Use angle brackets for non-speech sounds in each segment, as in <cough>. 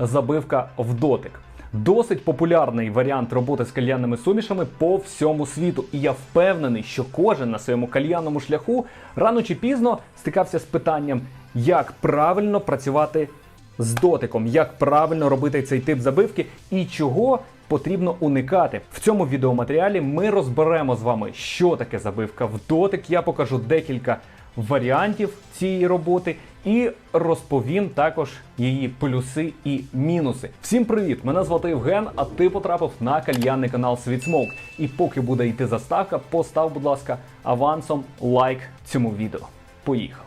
забивка в дотик. Досить популярний варіант роботи з кальянними сумішами по всьому світу. І я впевнений, що кожен на своєму кальянному шляху рано чи пізно стикався з питанням, як правильно працювати з дотиком, як правильно робити цей тип забивки і чого потрібно уникати. В цьому відеоматеріалі ми розберемо з вами, що таке забивка в дотик. Я покажу декілька варіантів цієї роботи і розповім також її плюси і мінуси. Всім привіт! Мене звати Євген, а ти потрапив на кальянний канал Sweet Smoke. І поки буде йти заставка, постав, будь ласка, авансом лайк цьому відео. Поїхали!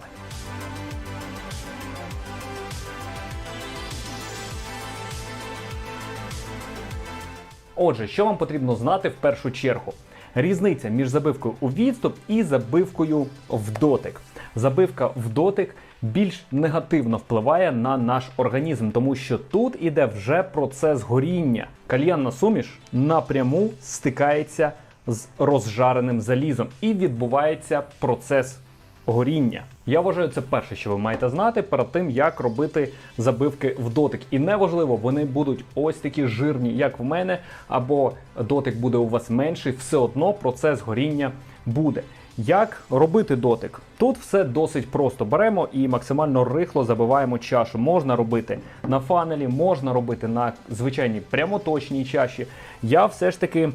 Отже, що вам потрібно знати в першу чергу? Різниця між забивкою у відступ і забивкою в дотик. Забивка в дотик більш негативно впливає на наш організм, тому що тут іде вже процес горіння. Кальянна суміш напряму стикається з розжареним залізом і відбувається процес горіння. Я вважаю, це перше, що ви маєте знати перед тим, як робити забивки в дотик. І неважливо, вони будуть ось такі жирні, як в мене, або дотик буде у вас менший, все одно процес горіння буде. Як робити дотик? Тут все досить просто. Беремо і максимально рихло забиваємо чашу. Можна робити на фанелі, можна робити на звичайній прямоточній чаші. Я все ж таки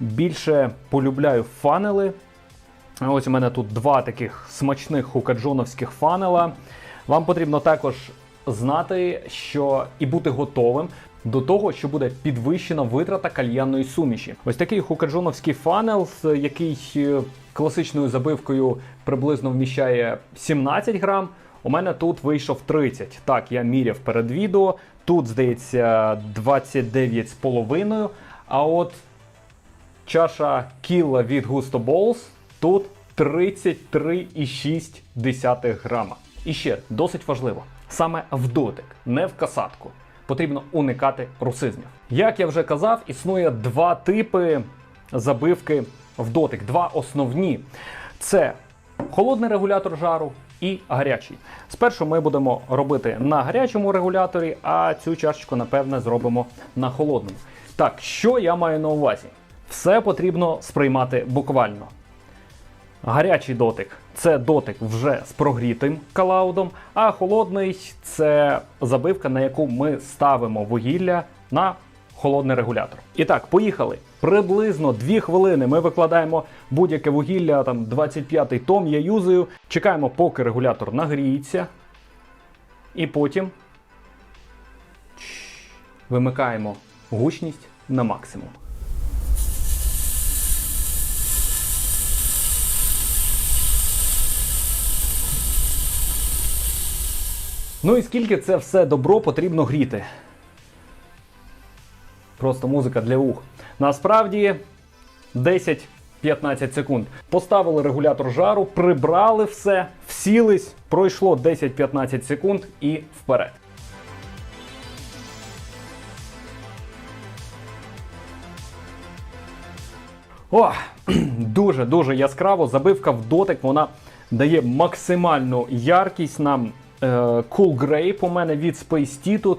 більше полюбляю фанели. Ось у мене тут два таких смачних хукаджоновських фанела. Вам потрібно також знати, що і бути готовим до того, що буде підвищена витрата кальянної суміші. Ось такий хукаджоновський фанел, який е, класичною забивкою приблизно вміщає 17 грам. У мене тут вийшов 30. Так, я міряв перед відео. Тут, здається, 29,5. А от чаша кіла від Gusto Balls тут 33,6 грама. І ще досить важливо, саме в дотик, не в касатку. Потрібно уникати русизмів. Як я вже казав, існує два типи забивки в дотик, два основні. Це холодний регулятор жару і гарячий. Спершу ми будемо робити на гарячому регуляторі, а цю чашечку, напевне, зробимо на холодному. Так, що я маю на увазі? Все потрібно сприймати буквально. Гарячий дотик це дотик вже з прогрітим калаудом, а холодний це забивка, на яку ми ставимо вугілля на холодний регулятор. І так, поїхали. Приблизно 2 хвилини ми викладаємо будь-яке вугілля, там 25-й том я юзаю. Чекаємо, поки регулятор нагріється. І потім вимикаємо гучність на максимум. Ну і скільки це все добро потрібно гріти? Просто музика для ух. Насправді 10-15 секунд. Поставили регулятор жару, прибрали все, всілись, пройшло 10-15 секунд і вперед. О, <clears throat> дуже дуже яскраво. Забивка в дотик. Вона дає максимальну яркість нам. Е, Cool Grape у мене від Space тут.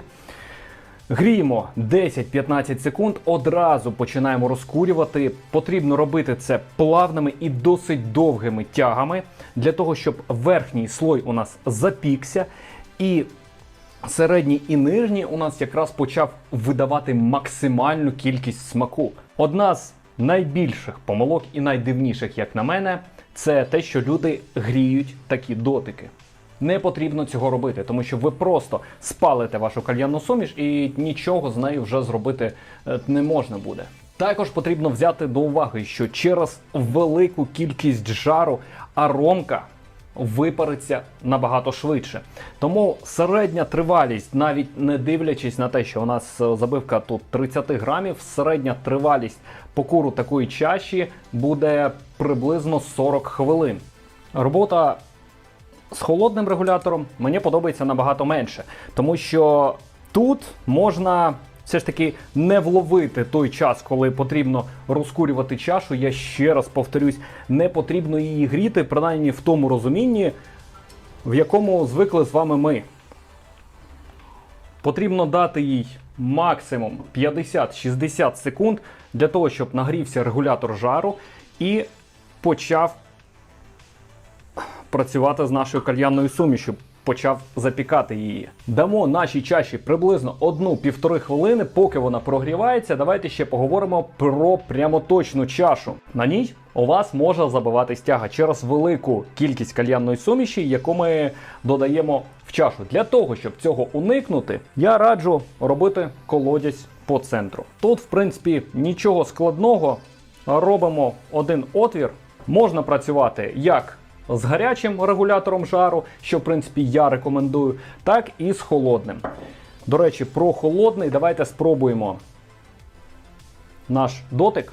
Гріємо 10-15 секунд, одразу починаємо розкурювати. Потрібно робити це плавними і досить довгими тягами, для того, щоб верхній слой у нас запікся, і середній і нижній у нас якраз почав видавати максимальну кількість смаку. Одна з найбільших помилок і найдивніших, як на мене, це те, що люди гріють такі дотики. Не потрібно цього робити, тому що ви просто спалите вашу кальянну суміш і нічого з нею вже зробити е, не можна буде. Також потрібно взяти до уваги, що через велику кількість жару аромка випариться набагато швидше. Тому середня тривалість, навіть не дивлячись на те, що у нас е, забивка тут 30 грамів, середня тривалість покуру такої чаші буде приблизно 40 хвилин. Робота з холодним регулятором мені подобається набагато менше, тому що тут можна все ж таки не вловити той час, коли потрібно розкурювати чашу. Я ще раз повторюсь, не потрібно її гріти, принаймні в тому розумінні, в якому звикли з вами ми. Потрібно дати їй максимум 50-60 секунд для того, щоб нагрівся регулятор жару і почав працювати з нашою кальянною сумішю. Почав запікати її. Дамо нашій чаші приблизно 1-1,5 хвилини, поки вона прогрівається. Давайте ще поговоримо про прямоточну чашу. На ній у вас може забивати стяга через велику кількість кальянної суміші, яку ми додаємо в чашу. Для того, щоб цього уникнути, я раджу робити колодязь по центру. Тут, в принципі, нічого складного. Робимо один отвір. Можна працювати як з гарячим регулятором жару, що в принципі я рекомендую, так і з холодним. До речі, про холодний давайте спробуємо наш дотик.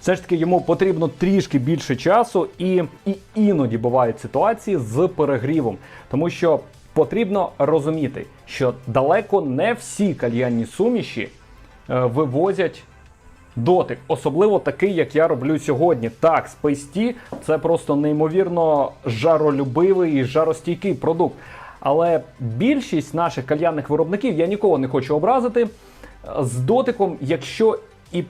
Все ж таки йому потрібно трішки більше часу, і, і іноді бувають ситуації з перегрівом, тому що потрібно розуміти, що далеко не всі кальянні суміші е, вивозять дотик, особливо такий, як я роблю сьогодні. Так, Tea – це просто неймовірно жаролюбивий і жаростійкий продукт. Але більшість наших кальянних виробників я нікого не хочу образити. З дотиком, якщо і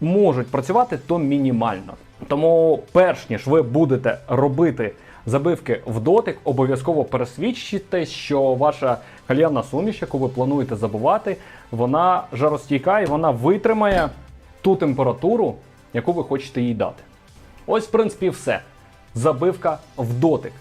можуть працювати, то мінімально. Тому, перш ніж ви будете робити забивки в дотик, обов'язково пересвідчите, що ваша кальянна суміш, яку ви плануєте забувати, вона жаростійка і вона витримає ту температуру, яку ви хочете їй дати. Ось, в принципі, все. Забивка в дотик.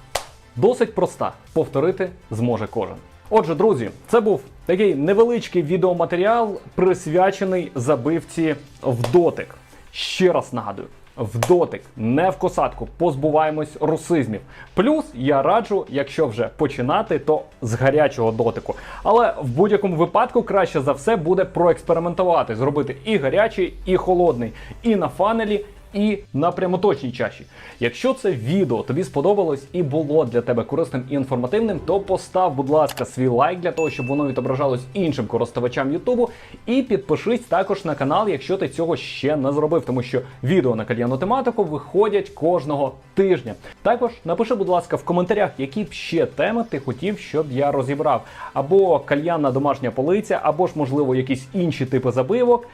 Досить проста. Повторити зможе кожен. Отже, друзі, це був такий невеличкий відеоматеріал, присвячений забивці в дотик. Ще раз нагадую. В дотик, не в косатку, позбуваємось русизмів. Плюс я раджу, якщо вже починати, то з гарячого дотику. Але в будь-якому випадку краще за все буде проекспериментувати, зробити і гарячий, і холодний, і на фанелі, і на прямоточній чаші. Якщо це відео тобі сподобалось і було для тебе корисним і інформативним, то постав, будь ласка, свій лайк для того, щоб воно відображалось іншим користувачам Ютубу. І підпишись також на канал, якщо ти цього ще не зробив, тому що відео на кальянну тематику виходять кожного тижня. Також напиши, будь ласка, в коментарях, які б ще теми ти хотів, щоб я розібрав, або кальянна домашня полиця, або ж, можливо, якісь інші типи забивок.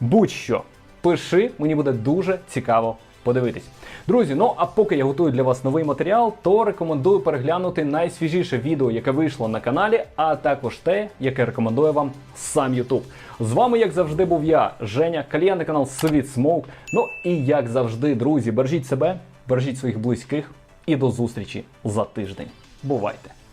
Будь-що пиши, мені буде дуже цікаво подивитись. Друзі, ну а поки я готую для вас новий матеріал, то рекомендую переглянути найсвіжіше відео, яке вийшло на каналі, а також те, яке рекомендує вам сам YouTube. З вами, як завжди, був я, Женя, кальянний канал Світ Смоук. Ну і як завжди, друзі, бережіть себе, бережіть своїх близьких і до зустрічі за тиждень. Бувайте!